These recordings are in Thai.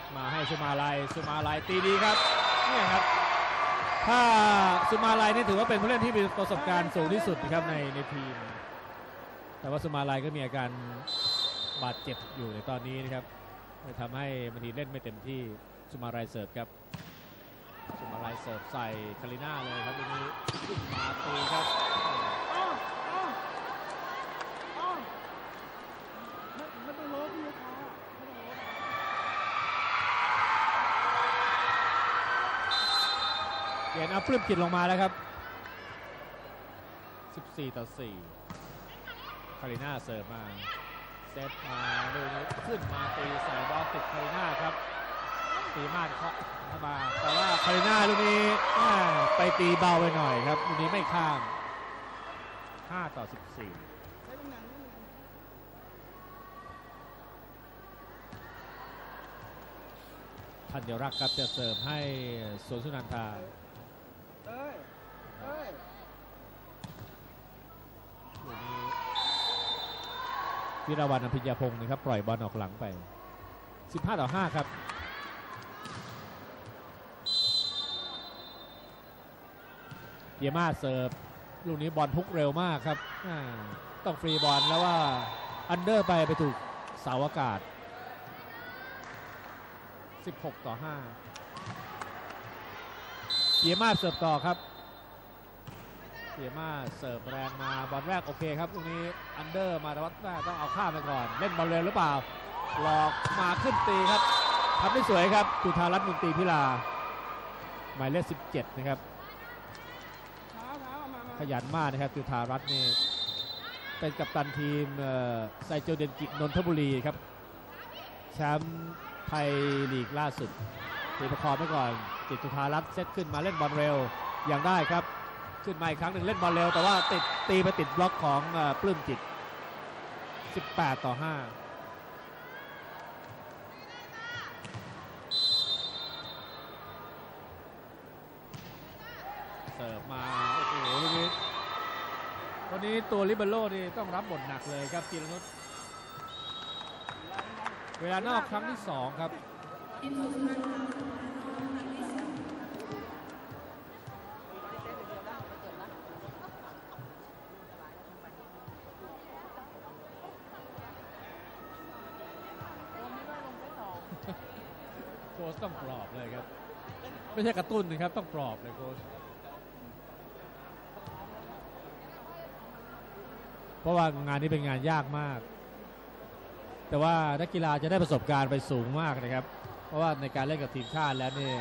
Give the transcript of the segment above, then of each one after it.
ตมาให้สุมาลัยสุมาลัยตีดีครับเนี่ยครับ ถ้าสุมาลัยนี่ถือว่าเป็นผู้เล่นที่มีประสบการณ์สูงที่สุดนะครับในในทีม แต่ว่าสุมาลัยก็มีอาการบาดเจ็บอยู่ในตอนนี้นะครับทำให้มันทีเล่นไม่เต็มที่สุมาลัยเสิร์ฟครับสุมาลัยเสิร์ฟใส่คาริน่าเลยครับทีนี้มาตีครับ ไม่ต้องลบพี่ลูกค้าไม่ต้องลบ เปลี่ย นเอาปลื้มจิตลงมาแล้วครับ 14 ต่อ 4 คาริน่าเสิร์ฟมา เซตมาลูนี้ขึ้นมาตีใส่บอลติดคาริน่าครับตีมากเคาะเข้ามาแต่ว่าคาริน่าลูกนี้ไปตีเบาไปหน่อยครับลูกนี้ไม่ข้าม 5 ต่อ 14ใช้ตำแหน่งนี้ธัญรักษ์ครับจะเสิร์ฟให้สวนสุนันทา เอ้ยเอ้ยลูกนี้วิรวันอภิญญาพงศ์นะครับ ปล่อยบอลออกหลังไป 15 ต่อ 5 ครับเยมาเสิร์ฟลูกนี้บอลพุกเร็วมากครับ ต้องฟรีบอลแล้วว่าอันเดอร์ไปไปถูกเสาอากาศ 16 ต่อ 5 เยมาเสิร์ฟต่อครับเยมาเสิร์ฟแรงมาบอลแรกโอเคครับลูกนี้อันเดอร์มาแต่ว่าแม่ต้องเอาข้ามไปก่อน เล่นบอลเร็วหรือเปล่า หลอกมาขึ้นตีครับทำได้สวยครับจุธารัตน์มุนตีพิลาหมายเลข17 นะครับ ขยันมากนะครับจุธารัตน์นี่เป็นกัปตันทีมไซโจเดนกินนทบุรีครับแชมป์ไทยลีกล่าสุด ตีประคองไปก่อนจิตจุธารัตน์เซตขึ้นมาเล่นบอลเร็วอย่างได้ครับ ขึ้นมาอีกครั้งหนึ่งเล่นบอลเร็ว แต่ว่าติดตีไปติดบล็อกของปลื้มจิต 18 ต่อ 5เสิร์ฟมา โอ้โหลูกนี้วันนี้ตัวลิเบโร่นี่ต้องรับบทหนักเลยครับจีรนุชเวลานอกครั้งที่ 2 ครับ โค้ชต้องปลอบเลยครับ ไม่ใช่กระตุ้นนะครับ ต้องปลอบเลยโค้ชเพราะว่างานนี้เป็นงานยากมาก แต่ว่านักกีฬาจะได้ประสบการณ์ไปสูงมากนะครับ ราะว่าในการเล่นกับทีมชาติแล้วนี่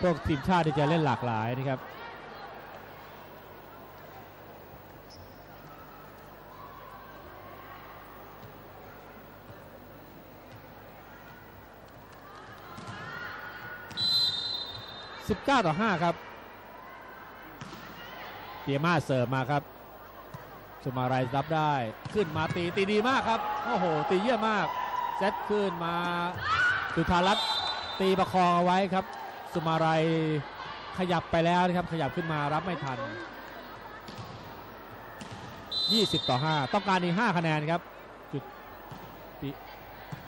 พวกทีมชาติที่จะเล่นหลากหลายนะครับ19ต่อ5ครับเปียมาเสิร์ฟมาครับสุมาไรรับได้ขึ้นมาตีตีดีมากครับ โอ้โห ตีเยี่ยมมาก เซตขึ้นมาสุธารัตน์ ตีประคองเอาไว้ครับ สุมาไรขยับไปแล้วนะครับ ขยับขึ้นมารับไม่ทัน 20 ต่อ 5 ต้องการอีก5คะแนนครับ จุด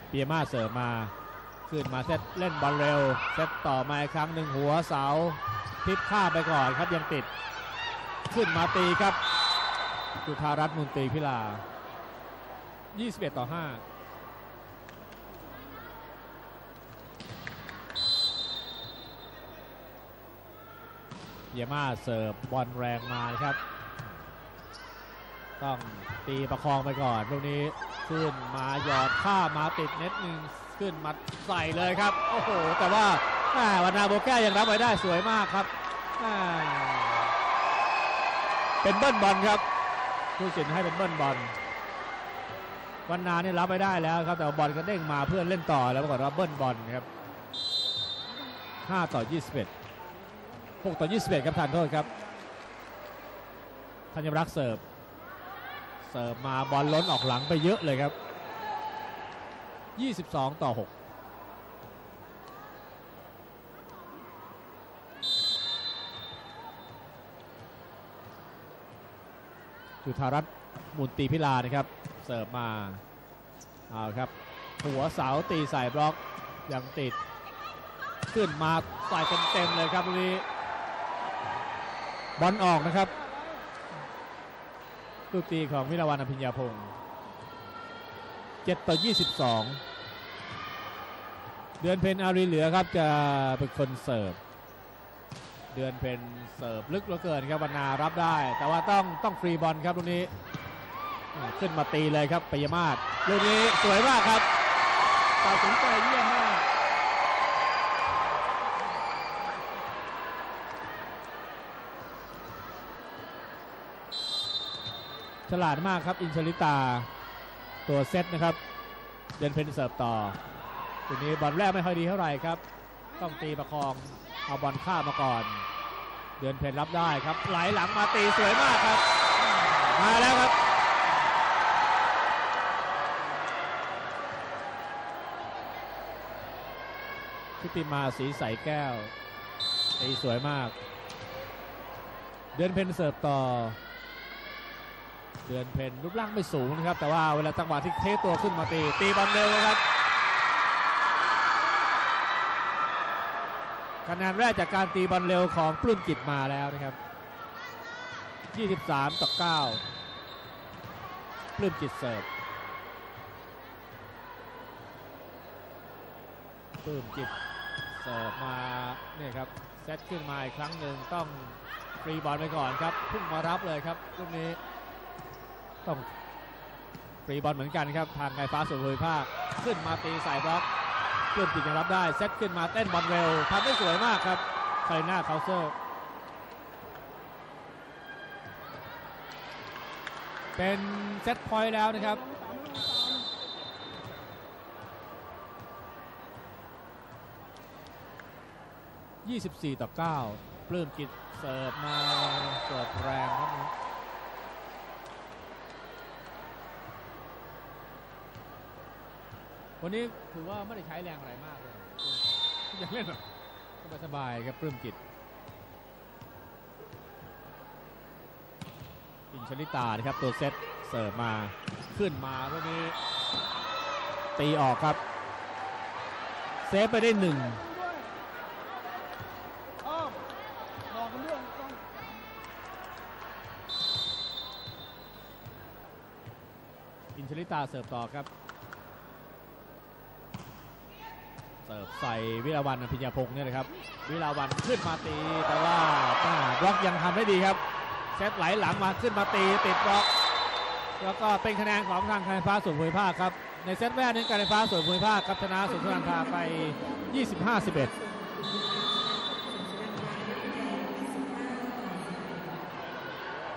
เปียมาเสิร์ฟมา ขึ้นมาเซตเล่นบอลเร็ว เซตต่อมาอีกครั้งหนึ่งหัวเสาพลิกข้าไปก่อนครับยังติด ขึ้นมาตีครับจุธารัตน์มุนตีพิลา 21 ต่อ 5 ยามาเสิร์ฟบอลแรงมาครับ ต้องตีประคองไปก่อนตรงนี้ขึ้นมาหยอดข้ามมาติดเน็ตหนึ่งขึ้นมาใส่เลยครับ โอ้โห แต่ว่าแหมวานนาโบแก้ยังรับไว้ได้สวยมากครับ เป็นเบิ้ลบอลครับผู้สินให้เป็นเบิ้ลบอลวันนาเนี่รับไปได้แล้วครับ แต่ว่าบอลก็เด้งมาเพื่อนเล่นต่อแล้วปรากฏว่าเบิ้ลบอลครับ 5 ต่อ 21 6 ต่อ 21 ครับทานโทษครับธัญรักษ์เสิร์ฟ เสิร์ฟมาบอลล้นออกหลังไปเยอะเลยครับ 22 ต่อ 6จุธารัตน์มุนตีพิลานะครับ เสิร์ฟมาเอาครับ หัวเสาตีใส่บล็อกยังติด ขึ้นมาใส่เต็มๆเลยครับตรงนี้ บอลออกนะครับลูกตีของวิรวันอภิญญาพงศ์7ต่อ 22 เดือนเพนอารีเหลือครับจะเป็นคนเสิร์ฟ เดือนเพนเสิร์ฟลึกเหลือเกินครับวรรณารับได้ แต่ว่าต้องต้องฟรีบอลครับตรงนี้ ขึ้นมาตีเลยครับปิยมาศลูกนี้สวยมากครับตัดสินใจเยี่ยมมาก ฉลาดมากครับอินชลิตา ตัวเซตนะครับ เดือนเพนเสิร์ฟต่อทีนี้บอลแรกไม่ค่อยดีเท่าไหร่ครับ ต้องตีประคองเอาบอลข้ามมาก่อน เดือนเพนรับได้ครับ ไหลหลังมาตีสวยมากครับ มาแล้วครับ ทิติมาสีใสแก้วตีสวยมาก เดือนเพนเสิร์ฟต่อ เดือนเพนรูปร่างไม่สูงนะครับ แต่ว่าเวลาจังหวะที่เทตัวขึ้นมาตี ตีบอลเร็วเลยครับคะแนนแรกจากการตีบอลเร็วของปลื้มจิตมาแล้วนะครับ 23 ต่อ 9 ปลื้มจิตเสิร์ฟปลื้มจิตเสิร์ฟมาเนี่ยครับเซตขึ้นมาอีกครั้งหนึ่งต้องฟรีบอลไปก่อนครับ พุ่งมารับเลยครับลูกนี้ ต้องฟรีบอลเหมือนกันครับ ทางไงฟ้าสุนทรภาคขึ้นมาตีใส่บล็อกเพื่อนปิดยังรับได้ เซตขึ้นมาเต้นบอลเร็วทำได้สวยมากครับไคลน่าเคาเซอร์เป็นเซตพอยต์แล้วนะครับ24 ต่อ 9 ปลื้มกิจเสิร์ฟมาเสิร์ฟแรงครับ วันนี้ถือว่าไม่ได้ใช้แรงอะไรมากเลยยังเล่นแบบสบายๆครับปลื้มจิตอินชลิตานะครับตัวเซตเสิร์ฟมาขึ้นมาวันนี้ ตีออกครับเซฟไปได้หนึ่งด้วยอ้อมบอกกันด้วยต้องอินชลิตาเสิร์ฟต่อครับ เสิร์ฟใส่วิลาวันพิญญาพงศ์เนี่ยนะครับ วิลาวันขึ้นมาตี แต่ว่าป้าบล็อกยังทำได้ดีครับเซตไหลหลังมาขึ้นมาตีติดบล็อก แล้วก็เป็นคะแนนของทางการไฟฟ้าส่วนภูมิภาคครับ ในเซตแรกนี้การไฟฟ้าส่วนภูมิภาคครับชนะสุนทรลังคาไป 25-11